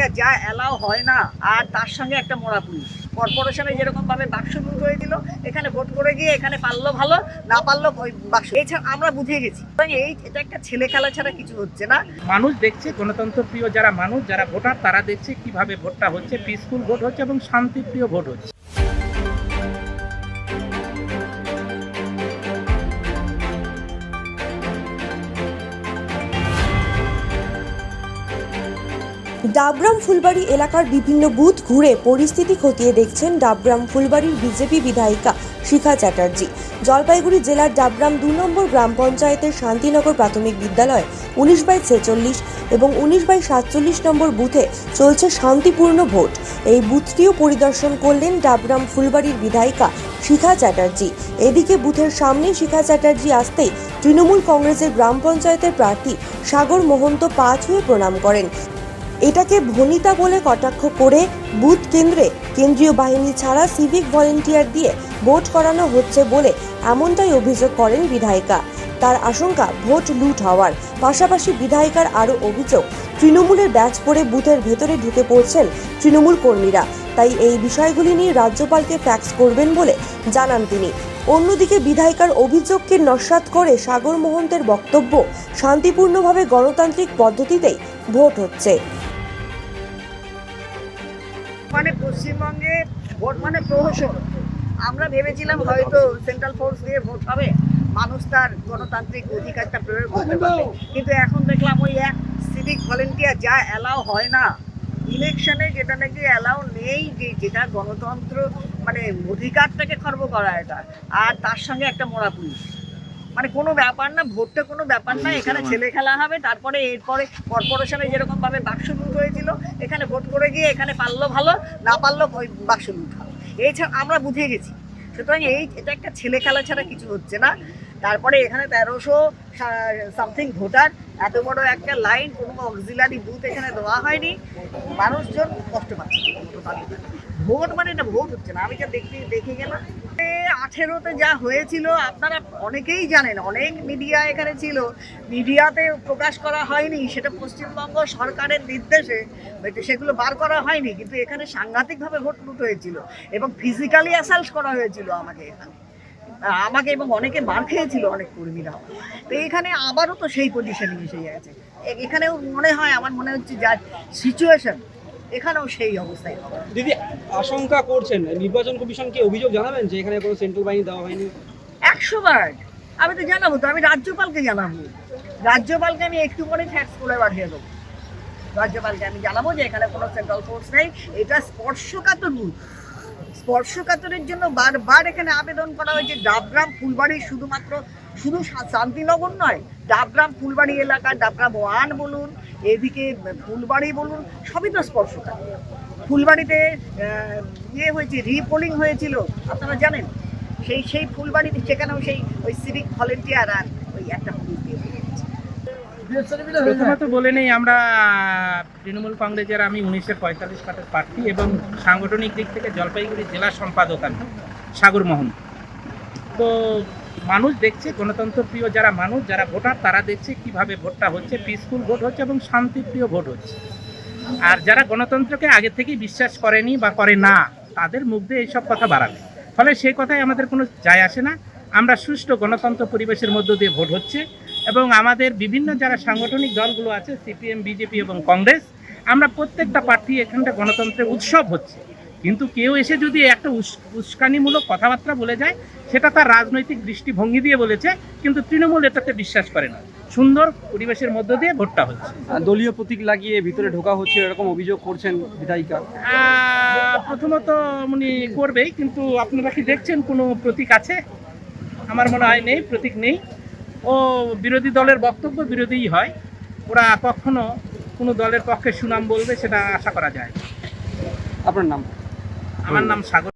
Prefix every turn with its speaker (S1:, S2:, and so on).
S1: Volunteer যা allow হয় না, আর তার সঙ্গে একটা মোড়া পুলিশ কর্পোরেশনে যেরকম ভাবে বাক্স করে দিল, এখানে ভোট করে গিয়ে এখানে পারল ভালো, না পারল বাক্স। এছাড়া আমরা বুঝে গেছি এই এটা একটা ছেলে খেলা ছাড়া কিছু হচ্ছে না।
S2: মানুষ দেখছে, গণতন্ত্র প্রিয় যারা মানুষ, যারা ভোটার, তারা দেখছে কীভাবে ভোটটা হচ্ছে পিসফুল ভোট হচ্ছে এবং শান্তিপ্রিয় ভোট হচ্ছে।
S3: ডাবগ্রাম ফুলবাড়ি এলাকার বিভিন্ন বুথ ঘুরে পরিস্থিতি খতিয়ে দেখছেন ডাবগ্রাম ফুলবাড়ির বিজেপি বিধায়িকা শিখা চ্যাটার্জি। জলপাইগুড়ি জেলার ডাবগ্রাম দু নম্বর গ্রাম পঞ্চায়েতের শান্তিনগর প্রাথমিক বিদ্যালয় উনিশ বাই ছেচল্লিশ এবং উনিশ বাই সাতচল্লিশ নম্বর বুথে চলছে শান্তিপূর্ণ ভোট। এই বুথটিও পরিদর্শন করলেন ডাবগ্রাম ফুলবাড়ির বিধায়িকা শিখা চ্যাটার্জি। এদিকে বুথের সামনে শিখা চ্যাটার্জি আসতেই তৃণমূল কংগ্রেসের গ্রাম পঞ্চায়েতের প্রার্থী সাগর মহন্ত পা ছুঁয়ে প্রণাম করেন। এটাকে ভনিতা বলে কটাক্ষ করে বুথ কেন্দ্রে কেন্দ্রীয় বাহিনী ছাড়া সিভিক ভলেন্টিয়ার দিয়ে ভোট করানো হচ্ছে বলে এমনটাই অভিযোগ করেন বিধায়িকা। তার আশঙ্কা, ভোট লুট হওয়ার। পাশাপাশি বিধায়িকার আরও অভিযোগ, তৃণমূলের ব্যাচ পরে বুথের ভেতরে ঢুকে পড়ছেন তৃণমূল কর্মীরা। তাই এই বিষয়গুলি নিয়ে রাজ্যপালকে ফ্যাক্স করবেন বলে জানান তিনি। অন্যদিকে বিধায়িকার অভিযোগকে নস্যাৎ করে সাগর মোহন্তের বক্তব্য শান্তিপূর্ণভাবে গণতান্ত্রিক পদ্ধতিতেই ভোট হচ্ছে।
S1: পশ্চিমবঙ্গে ভোট মানে প্রহসন। আমরা ভেবেছিলাম হয়তো সেন্ট্রাল ফোর্স দিয়ে ভোট হবে মানুষ তার গণতান্ত্রিক অধিকারটা প্রয়োগ করতে পারবে। কিন্তু এখন দেখলাম ওই এক সিভিক ভলেন্টিয়ার যা অ্যালাউ হয় না। ইলেকশনে যেটা নাকি অ্যালাউ নেই যে যেটা গণতন্ত্র মানে অধিকারটাকে খর্ব করা এটা। আর তার সঙ্গে একটা মোড়া পুলিশ। মানে কোনো ব্যাপার না ভোটটা কোনো ব্যাপার না এখানে ছেলে খেলা হবে তারপরে এরপরে কর্পোরেশনে যেরকম ভাবে বাক্স গিয়ে এখানে পারল ভালো, না পারল ওই বাক্স লুট হবে এছাড়া আমরা বুঝে গেছি। সুতরাং এই এটা একটা ছেলে খেলা ছাড়া কিছু হচ্ছে না। তারপরে এখানে তেরোশো সামথিং ভোটার এত বড় একটা লাইন কোনো অক্সিলারি বুথ এখানে দেওয়া হয়নি। মানুষজন কষ্ট পাচ্ছে। ভোট মানে এটা ভোট হচ্ছে না। আমি যা দেখতে দেখে গেলাম আঠেরোতে যা হয়েছিল, আপনারা অনেকেই জানেন, অনেক মিডিয়া এখানে ছিল। মিডিয়াতে প্রকাশ করা হয়নি, সেটা পশ্চিমবঙ্গ সরকারের নির্দেশে সেগুলো বার করা হয়নি, কিন্তু এখানে সাংঘাতিকভাবে ভোট লুট হয়েছিল এবং ফিজিক্যালি অ্যাসাল্ট করা হয়েছিল আমাকে এখানে। আমাকে এবং অনেকে মার খেয়েছিল অনেক কর্মীরা তো এখানে আবারও তো সেই পজিশনে এসে গেছে। এখানেও মনে হয়, আমার মনে হচ্ছে যা সিচুয়েশন এখানেও সেই অবস্থায় হবে।
S4: দিদি আশঙ্কা করছেন নির্বাচন কমিশনকে অভিযোগ জানাবেন যে এখানে কোনো সেন্ট্রাল বাহিনী দেওয়া হয়নি?
S1: একশো বার আমি তো জানাব তো আমি রাজ্যপালকে জানাব। রাজ্যপালকে আমি একটু করে ফ্যাক্স করে পাঠিয়ে দেবো। রাজ্যপালকে আমি জানাব যে এখানে কোনো সেন্ট্রাল ফোর্স নেই। এটা স্পর্শকাতর স্পর্শকাতরের জন্য বারবার এখানে আবেদন করা হয়েছে ডাবগ্রাম ফুলবাড়ি শুধুমাত্র শুধু শান্তিনগর নয়, ডাবগ্রাম ফুলবাড়ি এলাকা, ডাবগ্রাম ওয়ান বলুন, এদিকে ফুলবাড়ি বলুন, সবই তো স্পর্শকাতর ফুলবাড়িতে ইয়ে হয়েছে, রিপোলিং হয়েছিল, আপনারা জানেন সেই সেই ফুলবাড়িতে, সেখানেও সেই ওই সিভিক ভলেন্টিয়ার আর ওই একটা।
S2: প্রথমত বলে নেই, আমরা তৃণমূল কংগ্রেসের আমি উনিশের পঁয়তাল্লিশ কাটের প্রার্থী এবং সাংগঠনিক দিক থেকে জলপাইগুড়ি জেলা সম্পাদক আমি, সাগর মোহন। তো মানুষ দেখছে, গণতন্ত্র প্রিয় যারা মানুষ, যারা ভোটার, তারা দেখছে কীভাবে ভোটটা হচ্ছে পিসফুল ভোট হচ্ছে এবং শান্তিপ্রিয় ভোট হচ্ছে। আর যারা গণতন্ত্রকে আগে থেকেই বিশ্বাস করেনি বা করে না, তাদের মুখ দিয়ে এইসব কথা বাড়াবে। ফলে সেই কথায় আমাদের কোনো যায় আসে না। আমরা সুষ্ঠু গণতন্ত্র পরিবেশের মধ্য দিয়ে ভোট হচ্ছে। এবং আমাদের বিভিন্ন যারা সাংগঠনিক দলগুলো আছে সিপিএম বিজেপি এবং কংগ্রেস আমরা প্রত্যেকটা প্রার্থী এখানটা গণতন্ত্রের উৎসব হচ্ছে। কিন্তু কেউ এসে যদি একটা উস- উস্কানিমূলক কথাবার্তা বলে যায় সেটা তার রাজনৈতিক দৃষ্টিভঙ্গি দিয়ে বলেছে কিন্তু তৃণমূল এটাতে বিশ্বাস করে না। সুন্দর পরিবেশের মধ্য দিয়ে ভোটটা হচ্ছে।
S4: দলীয় প্রতীক লাগিয়ে ভিতরে ঢোকা হচ্ছে এরকম অভিযোগ করছেন বিধায়িকা?
S2: প্রথমত উনি করবেই কিন্তু আপনারা কি দেখছেন কোনো প্রতীক আছে? আমার মনে হয় নেই প্রতীক নেই। ও বিরোধী দলের বক্তব্য বিরোধীই হয়। ওরা কখনো কোনো দলের পক্ষে সুনাম বলবে সেটা আশা করা যায়।
S4: আপনার নাম?
S2: আমার নাম সাগর।